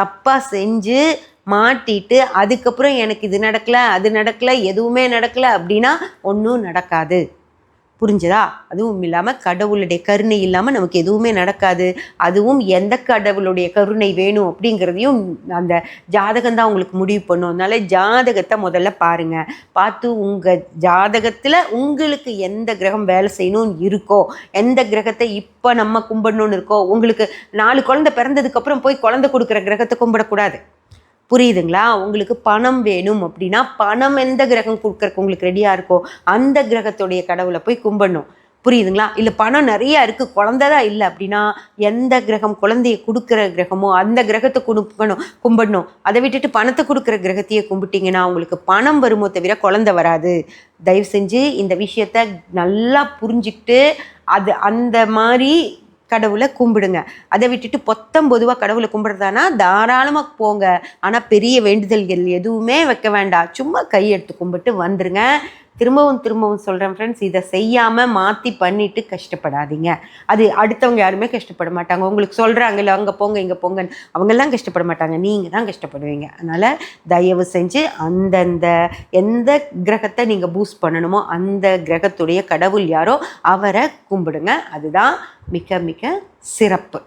தப்பாக செஞ்சு மாட்டிட்டு அதுக்கப்புறம் எனக்கு இது நடக்கலை அது நடக்கலை எதுவுமே நடக்கலை அப்படின்னா ஒன்றும் நடக்காது. புரிஞ்சதா? அதுவும் இல்லாமல் கடவுளுடைய கருணை இல்லாமல் நமக்கு எதுவுமே நடக்காது. அதுவும் எந்த கடவுளுடைய கருணை வேணும் அப்படிங்கிறதையும் அந்த ஜாதகம் தான் உங்களுக்கு முடிவு பண்ணும். அதனால ஜாதகத்தை முதல்ல பாருங்கள் பார்த்து உங்கள் ஜாதகத்தில் உங்களுக்கு எந்த கிரகம் வேலை செய்யணும்னு இருக்கோ எந்த கிரகத்தை இப்போ நம்ம கும்பிடணும்னு இருக்கோ உங்களுக்கு நாலு குழந்தை பிறந்ததுக்கப்புறம் போய் குழந்தை கொடுக்குற கிரகத்தை கும்பிடக்கூடாது. புரியுதுங்களா? உங்களுக்கு பணம் வேணும் அப்படின்னா பணம் எந்த கிரகம் கொடுக்கறக்கு உங்களுக்கு ரெடியாக இருக்கோ அந்த கிரகத்துடைய கடவுளை போய் கும்பிடணும். புரியுதுங்களா? இல்லை பணம் நிறைய இருக்குது குழந்தை தான் இல்லை அப்படின்னா எந்த கிரகம் குழந்தைய கொடுக்குற கிரகமோ அந்த கிரகத்தை கொடுக்கணும் கும்பிடணும். அதை விட்டுட்டு பணத்தை கொடுக்குற கிரகத்தையே கும்பிட்டீங்கன்னா உங்களுக்கு பணம் வருமோ தவிர குழந்தை வராது. தயவு செஞ்சு இந்த விஷயத்த நல்லா புரிஞ்சுக்கிட்டு அது அந்த மாதிரி கடவுளை கும்பிடுங்க. அதை விட்டுட்டு பொத்தம் பொதுவாக கடவுளை கும்பிடுறதானா? தாராளமாக போங்க. ஆனால் பெரிய வேண்டுதல்கள் எதுவுமே வைக்க வேண்டாம். சும்மா கையெடுத்து கும்பிட்டு வந்துருங்க. திரும்பவும் திரும்பவும் சொல்கிறேன் ஃப்ரெண்ட்ஸ் இதை செய்யாமல் மாற்றி பண்ணிட்டு கஷ்டப்படாதீங்க. அது அடுத்தவங்க யாருமே கஷ்டப்பட மாட்டாங்க. உங்களுக்கு சொல்கிறாங்க இல்லை அங்கே போங்க இங்கே போங்கன்னு. அவங்கெல்லாம் கஷ்டப்பட மாட்டாங்க. நீங்கள் தான் கஷ்டப்படுவீங்க. அதனால் தயவு செஞ்சு அந்தந்த எந்த கிரகத்தை நீங்கள் பூஸ்ட் பண்ணணுமோ அந்த கிரகத்துடைய கடவுள் யாரோ அவரை கும்பிடுங்க. அதுதான் மிக மிக சிறப்பு.